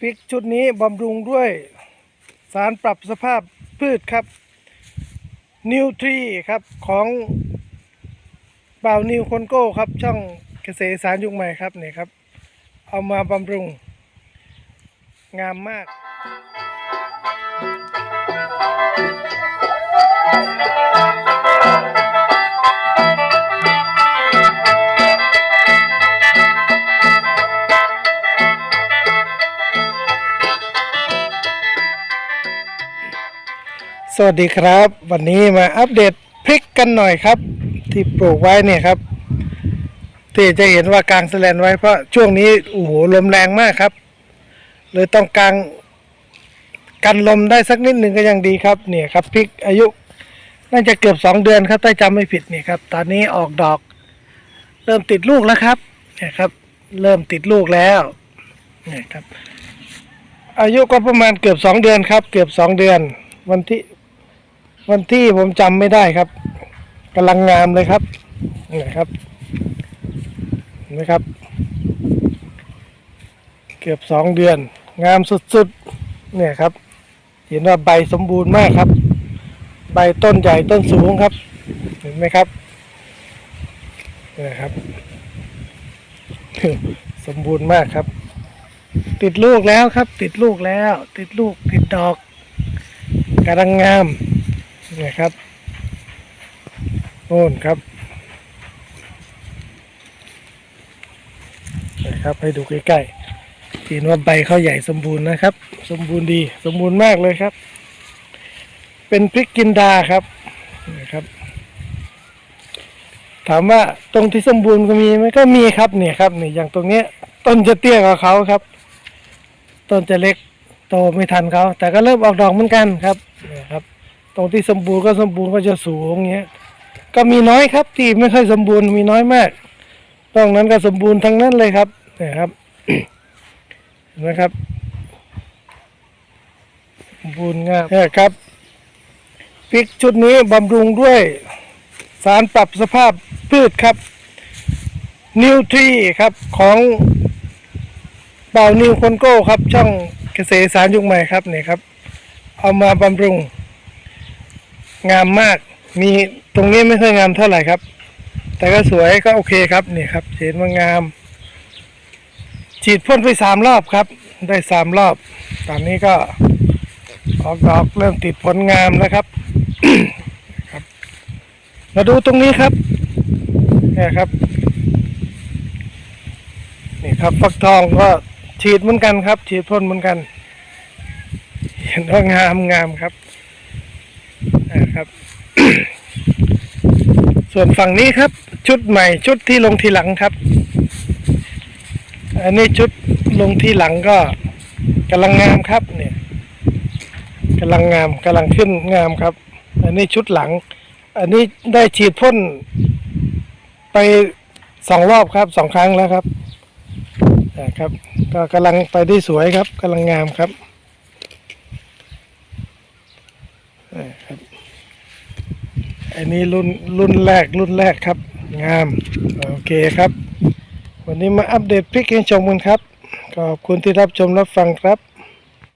พริกชุดนี้บำรุงด้วยสารปรับสภาพพืชครับ นิวทรีครับของบ่านิวคนโก้ครับ ช่องเกษตรสารยุคใหม่ครับนี่ครับ เอามาบำรุง งามมาก สวัสดีครับ วันนี้มาอัปเดตพริกกันหน่อยครับ ที่ปลูกไว้เนี่ยครับที่จะเห็นว่ากลางแสลนไว้เพราะช่วงนี้โอ้โหลมแรงมากครับเลยต้องกางกันลมได้สักนิดหนึ่งก็ยังดีครับเนี่ยครับพริกอายุน่าจะเกือบสองเดือนครับถ้าจำไม่ผิดเนี่ยครับ ตอนนี้ออกดอก เริ่มติดลูกแล้วครับเนี่ยครับ เริ่มติดลูกแล้วเนี่ยครับ อายุก็ประมาณเกือบสองเดือนครับ เกือบสองเดือนวันที่ วันที่ผมจำไม่ได้ครับกำลังงามเลยครับนี่ครับเห็นไหมครับ เกือบสองเดือน งามสุดๆเนี่ยครับ เห็นว่าใบสมบูรณ์มากครับ ใบต้นใหญ่ต้นสูงครับ เห็นไหมครับนี่ครับ สมบูรณ์มากครับ ติดลูกแล้วครับ ติดลูกแล้ว ติดลูกติดดอกกำลังงาม นี่ครับโน่นครับนะครับให้ดูใกล้ๆเห็นว่าใบเขาใหญ่สมบูรณ์นะครับ สมบูรณ์ดีสมบูรณ์มากเลยครับ เป็นพริกกินดาครับนะครับ ถามว่าตรงที่สมบูรณ์ก็มีไหมก็มีครับเนี่ยครับเนี่ยอย่างตรงเนี้ย ต้นจะเตี้ยกว่าเขาครับ ต้นจะเล็กโตไม่ทันเขาแต่ก็เริ่มออกดอกเหมือนกันครับนี่ครับ ตรงที่สมบูรณ์ก็สมบูรณ์ก็จะสูงเงี้ยก็มีน้อยครับที่ไม่ค่อยสมบูรณ์มีน้อยมากตรงนั้นก็สมบูรณ์ทั้งนั้นเลยครับเนี่ยครับเห็นไหมครับสมบูรณ์งามเนี่ยครับพริกชุดนี้บำรุงด้วยสารปรับสภาพพืชครับ นิวทรีครับของบ่านิวคนโก้ครับ ช่องเกษตรสารยุคใหม่ครับเนี่ยครับ เอามาบำรุง งามมาก มีตรงนี้ไม่ค่อยงามเท่าไหร่ครับ แต่ก็สวยก็โอเคครับนี่ครับเห็นว่างาม ฉีดพ่นไปสามรอบครับ ได้สามรอบ ตอนนี้ก็ออกดอกเริ่มติดผลงามแล้วครับครับ มาดูตรงนี้ครับเนี่ยครับนี่ครับฟักทองก็ฉีดเหมือนกันครับ ฉีดพ่นเหมือนกัน เห็นว่างามงามครับ นะครับ ส่วนฝั่งนี้ครับ ชุดใหม่ชุดที่ลงทีหลังครับ อันนี้ชุดลงที่หลังก็กำลังงามครับ เนี่ยกำลังงามกำลังขึ้นงามครับ อันนี้ชุดหลัง อันนี้ได้ฉีดพ่นไปสองรอบครับสองครั้งแล้วครับนะครับ ก็กำลังไปได้สวยครับกำลังงามครับนะครับ อันนี้รุ่นรุ่นแรกรุ่นแรกครับ งาม โอเคครับ วันนี้มาอัปเดตพริกให้ชมกันครับ ขอบคุณที่รับชมรับฟังครับ